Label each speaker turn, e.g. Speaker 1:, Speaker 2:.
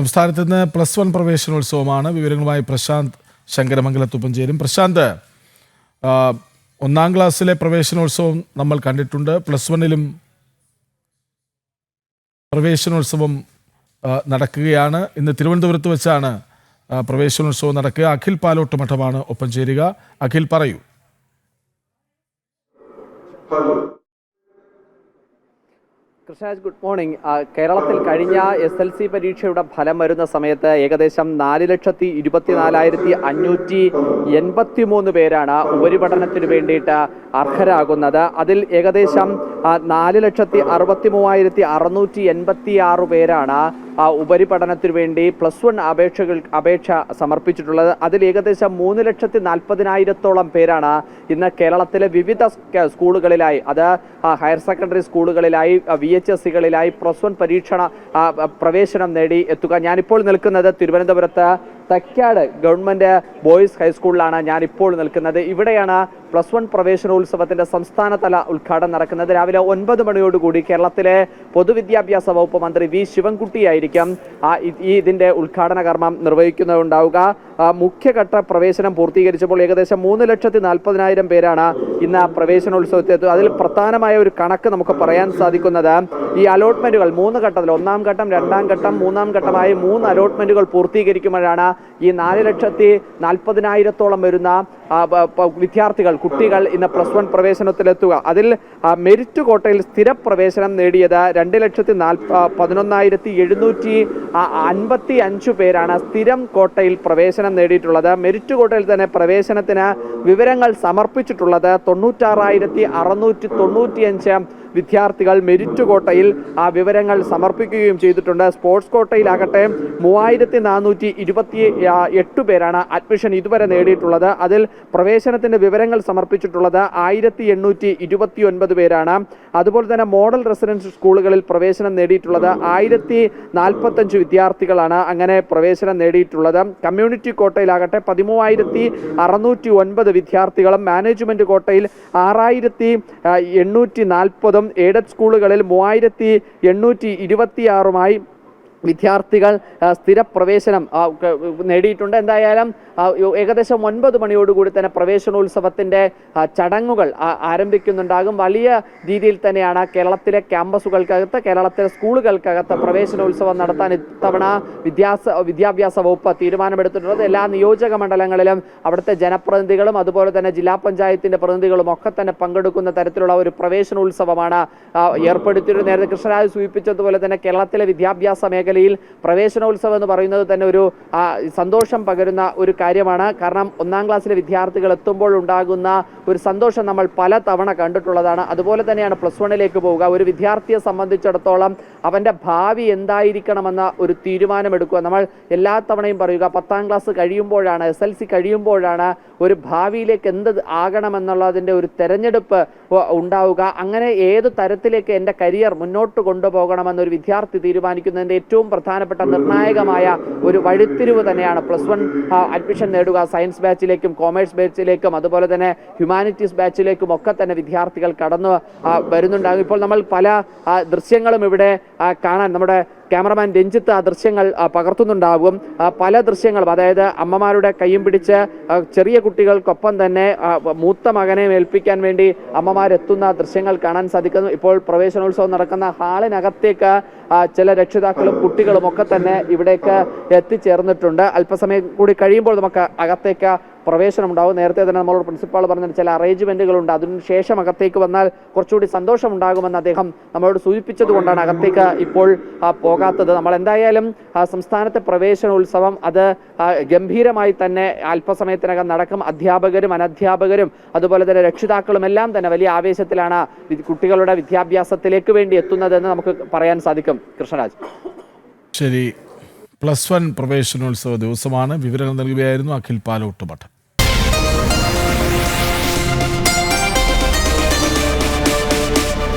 Speaker 1: സംസ്ഥാനത്ത് നിന്ന് plus one പ്രവേശനോത്സവമാണ്. വിവരങ്ങളുമായി പ്രശാന്ത് ശങ്കരമംഗലത്തൊപ്പം ചേരും പ്രശാന്ത് ഒന്നാം ക്ലാസ്സിലെ പ്രവേശനോത്സവം നമ്മൾ കണ്ടിട്ടുണ്ട്. പ്ലസ് വണ്ണിലും പ്രവേശനോത്സവം നടക്കുകയാണ്. ഇന്ന് തിരുവനന്തപുരത്ത് വെച്ചാണ് പ്രവേശനോത്സവം നടക്കുക. അഖിൽ പാലോട്ട് മഠമാണ് ഒപ്പം ചേരുക അഖിൽ പറയൂ.
Speaker 2: കൃഷ്ണരാജ് ഗുഡ് മോർണിംഗ് കേരളത്തിൽ കഴിഞ്ഞ എസ് എൽ സി പരീക്ഷയുടെ ഫലം വരുന്ന സമയത്ത് ഏകദേശം നാല് ലക്ഷത്തി ഇരുപത്തിനാലായിരത്തി അഞ്ഞൂറ്റി എൺപത്തി മൂന്ന് പേരാണ് ഉപരിപഠനത്തിന് വേണ്ടിയിട്ട് അർഹരാകുന്നത്. അതിൽ ഏകദേശം നാല് ലക്ഷത്തി അറുപത്തി മൂവായിരത്തി അറുന്നൂറ്റി എൺപത്തി ആറ് പേരാണ് ഉപരിപഠനത്തിന് വേണ്ടി പ്ലസ് വൺ അപേക്ഷകൾ അപേക്ഷ സമർപ്പിച്ചിട്ടുള്ളത്. അതിൽ ഏകദേശം മൂന്ന് ലക്ഷത്തി നാൽപ്പതിനായിരത്തോളം പേരാണ് ഇന്ന് കേരളത്തിലെ വിവിധ സ്കൂളുകളിലായി അത് ഹയർ സെക്കൻഡറി സ്കൂളുകളിലായി വി എച്ച് എസ് സികളിലായി പ്ലസ് വൺ പരീക്ഷണ പ്രവേശനം നേടി എത്തുക. ഞാനിപ്പോൾ നിൽക്കുന്നത് തിരുവനന്തപുരത്ത് തക്കാട് ഗവൺമെന്റ് ബോയ്സ് ഹൈസ്കൂളിലാണ് ഞാൻ ഇപ്പോൾ നിൽക്കുന്നത്. ഇവിടെയാണ് പ്ലസ് വൺ പ്രവേശനോത്സവത്തിന്റെ സംസ്ഥാനതല ഉദ്ഘാടനം നടക്കുന്നത്. രാവിലെ ഒൻപത് മണിയോടുകൂടി കേരളത്തിലെ പൊതുവിദ്യാഭ്യാസ വകുപ്പ് മന്ത്രി വി ശിവൻകുട്ടിയായിരിക്കും. ആ ഈ ഇതിന്റെ ഉദ്ഘാടന കർമ്മം നിർവഹിക്കുന്നുണ്ടാവുക മുഖ്യഘട്ട പ്രവേശനം പൂർത്തീകരിച്ചപ്പോൾ ഏകദേശം മൂന്ന് ലക്ഷത്തി നാൽപ്പതിനായിരം പേരാണ് ഇന്ന് പ്രവേശനോത്സവത്തിൽ അതിൽ പ്രധാനമായ ഒരു കണക്ക് നമുക്ക് പറയാൻ സാധിക്കുന്നത്. ഈ അലോട്ട്മെന്റുകൾ മൂന്ന് ഘട്ടത്തിൽ ഒന്നാം ഘട്ടം രണ്ടാം ഘട്ടം മൂന്നാം ഘട്ടമായി മൂന്ന് അലോട്ട്മെന്റുകൾ പൂർത്തീകരിക്കുമ്പോഴാണ് ഈ നാല് ലക്ഷത്തി നാൽപ്പതിനായിരത്തോളം വരുന്ന വിദ്യാർത്ഥികൾ കുട്ടികൾ ഇന്ന് പ്ലസ് വൺ പ്രവേശനത്തിലെത്തുക. അതിൽ മെരിറ്റ് കോട്ടയിൽ സ്ഥിരപ്രവേശനം നേടിയത് രണ്ട് ലക്ഷത്തി നാൽപ്പ പതിനൊന്നായിരത്തി എഴുന്നൂറ്റി അൻപത്തി അഞ്ച് പേരാണ് സ്ഥിരം കോട്ടയിൽ പ്രവേശനം നേടിയിട്ടുള്ളത്. മെരിറ്റ് കോട്ടയിൽ തന്നെ പ്രവേശനത്തിന് വിവരങ്ങൾ സമർപ്പിച്ചിട്ടുള്ളത് തൊണ്ണൂറ്റാറായിരത്തി അറുന്നൂറ്റി തൊണ്ണൂറ്റിയഞ്ച് വിദ്യാർത്ഥികൾ മെരിറ്റ് കോട്ടയിൽ ആ വിവരങ്ങൾ സമർപ്പിക്കുകയും ചെയ്തിട്ടുണ്ട്. സ്പോർട്സ് കോട്ടയിലാകട്ടെ മൂവായിരത്തി നാനൂറ്റി ഇരുപത്തി എട്ട് പേരാണ് അഡ്മിഷൻ ഇതുവരെ നേടിയിട്ടുള്ളത്. അതിൽ പ്രവേശനത്തിന്റെ വിവരങ്ങൾ സമർപ്പിച്ചിട്ടുള്ളത് ആയിരത്തി എണ്ണൂറ്റി ഇരുപത്തി ഒൻപത് പേരാണ്. അതുപോലെ തന്നെ മോഡൽ റെസിഡൻസ് സ്കൂളുകളിൽ പ്രവേശനം നേടിയിട്ടുള്ളത് ആയിരത്തി നാൽപ്പത്തഞ്ച് വിദ്യാർത്ഥികളാണ് അങ്ങനെ പ്രവേശനം നേടിയിട്ടുള്ളത്. കമ്മ്യൂണിറ്റി കോട്ടയിലാകട്ടെ പതിമൂവായിരത്തി അറുന്നൂറ്റി ഒൻപത് വിദ്യാർത്ഥികളും മാനേജ്മെന്റ് കോട്ടയിൽ ആറായിരത്തി എണ്ണൂറ്റി നാൽപ്പതും എയ്ഡഡ് സ്കൂളുകളിൽ മൂവായിരത്തി എണ്ണൂറ്റി ഇരുപത്തിയാറുമായി വിദ്യാർത്ഥികൾ സ്ഥിര സ്ഥിരപ്രവേശനം നേടിയിട്ടുണ്ട്. എന്തായാലും ഏകദേശം ഒൻപത് മണിയോടുകൂടി തന്നെ പ്രവേശനോത്സവത്തിന്റെ ചടങ്ങുകൾ ആരംഭിക്കുന്നുണ്ടാകും. വലിയ രീതിയിൽ തന്നെയാണ് കേരളത്തിലെ ക്യാമ്പസുകൾക്കകത്ത് കേരളത്തിലെ സ്കൂളുകൾക്കകത്ത് പ്രവേശനോത്സവം നടത്താൻ ഇത്തവണ വിദ്യാസ വിദ്യാഭ്യാസ വകുപ്പ് തീരുമാനമെടുത്തിട്ടുള്ളത്. എല്ലാ നിയോജക മണ്ഡലങ്ങളിലും അവിടുത്തെ ജനപ്രതിനിധികളും അതുപോലെ തന്നെ ജില്ലാ പഞ്ചായത്തിന്റെ പ്രതിനിധികളും ഒക്കെ തന്നെ പങ്കെടുക്കുന്ന തരത്തിലുള്ള ഒരു പ്രവേശനോത്സവമാണ് ആ, ഏർപ്പെടുത്തിയിരുന്നത് നേരത്തെ കൃഷ്ണരാജ് സൂചിപ്പിച്ചതുപോലെ തന്നെ കേരളത്തിലെ വിദ്യാഭ്യാസ മേഖലയിൽ പ്രവേശനോത്സവം എന്ന് പറയുന്നത് തന്നെ ഒരു സന്തോഷം പകരുന്ന ഒരു കാര്യമാണ്. കാരണം ഒന്നാം ക്ലാസ്സിലെ വിദ്യാർത്ഥികൾ എത്തുമ്പോൾ ഉണ്ടാകുന്ന ഒരു സന്തോഷം നമ്മൾ പല തവണ കണ്ടിട്ടുള്ളതാണ്. അതുപോലെ തന്നെയാണ് പ്ലസ് വണ്ണിലേക്ക് പോവുക. ഒരു വിദ്യാർത്ഥിയെ സംബന്ധിച്ചിടത്തോളം അവന്റെ ഭാവി എന്തായിരിക്കണമെന്ന ഒരു തീരുമാനമെടുക്കുക. നമ്മൾ എല്ലാ തവണയും പറയുക പത്താം ക്ലാസ് കഴിയുമ്പോഴാണ് എസ് എൽ സി കഴിയുമ്പോഴാണ് ഒരു ഭാവിയിലേക്ക് എന്ത് ആകണമെന്നുള്ളതിന്റെ ഒരു തെരഞ്ഞെടുപ്പ് ഉണ്ടാവുക. അങ്ങനെ ഏത് തരത്തിലേക്ക് എന്റെ കരിയർ മുന്നോട്ട് കൊണ്ടുപോകണമെന്നൊരു വിദ്യാർത്ഥി തീരുമാനിക്കുന്നതിന്റെ ഏറ്റവും പ്രധാനപ്പെട്ട നിർണായകമായ ഒരു വഴിത്തിരിവ് തന്നെയാണ്. പ്ലസ് വൺ അഡ്മിഷൻ നേടുക. സയൻസ് ബാച്ചിലേക്കും കോമേഴ്സ് ബാച്ചിലേക്കും അതുപോലെ തന്നെ ഹ്യൂമാനിറ്റീസ് ബാച്ചിലേക്കും ഒക്കെ തന്നെ വിദ്യാർത്ഥികൾ കടന്നു വരുന്നുണ്ടാകും. ഇപ്പോൾ നമ്മൾ പല ദൃശ്യങ്ങളും ഇവിടെ കാണാൻ നമ്മുടെ ക്യാമറമാൻ രഞ്ജിത്ത് ആ ദൃശ്യങ്ങൾ പകർത്തുന്നുണ്ടാകും പല ദൃശ്യങ്ങളും അതായത് അമ്മമാരുടെ കൈയും പിടിച്ച് ചെറിയ കുട്ടികൾക്കൊപ്പം തന്നെ മൂത്ത മകനെ ഏൽപ്പിക്കാൻ വേണ്ടി അമ്മമാരെത്തുന്ന ദൃശ്യങ്ങൾ കാണാൻ സാധിക്കുന്നു. ഇപ്പോൾ പ്രവേശനോത്സവം നടക്കുന്ന ഹാളിനകത്തേക്ക് ചില രക്ഷിതാക്കളും കുട്ടികളും ഒക്കെ തന്നെ ഇവിടേക്ക് എത്തിച്ചേർന്നിട്ടുണ്ട്. അല്പസമയം കൂടി കഴിയുമ്പോൾ നമുക്ക് അകത്തേക്ക് പ്രവേശനം ഉണ്ടാവും നേരത്തെ തന്നെ നമ്മളോട് പ്രിൻസിപ്പാൾ പറഞ്ഞ ചില അറേഞ്ച്മെന്റുകളുണ്ട്. അതിനുശേഷം അകത്തേക്ക് വന്നാൽ കുറച്ചുകൂടി സന്തോഷം ഉണ്ടാകുമെന്ന് അദ്ദേഹം നമ്മളോട് സൂചിപ്പിച്ചത് കൊണ്ടാണ് അകത്തേക്ക് ഇപ്പോൾ പോകാത്തത്. നമ്മൾ എന്തായാലും സംസ്ഥാനത്തെ പ്രവേശനോത്സവം അത് ഗംഭീരമായി തന്നെ അല്പസമയത്തിനകം നടക്കും. അധ്യാപകരും അനധ്യാപകരും അതുപോലെ തന്നെ രക്ഷിതാക്കളും എല്ലാം തന്നെ വലിയ ആവേശത്തിലാണ് കുട്ടികളുടെ വിദ്യാഭ്യാസത്തിലേക്ക് വേണ്ടി എത്തുന്നതെന്ന് നമുക്ക് പറയാൻ സാധിക്കും. കൃഷ്ണരാജ്.
Speaker 1: ശരി. പ്ലസ് വൺ പ്രവേശനോത്സവ ദിവസമാണ്. വിവരങ്ങൾ നൽകുകയായിരുന്നു അഖിൽ പാലോട്ട്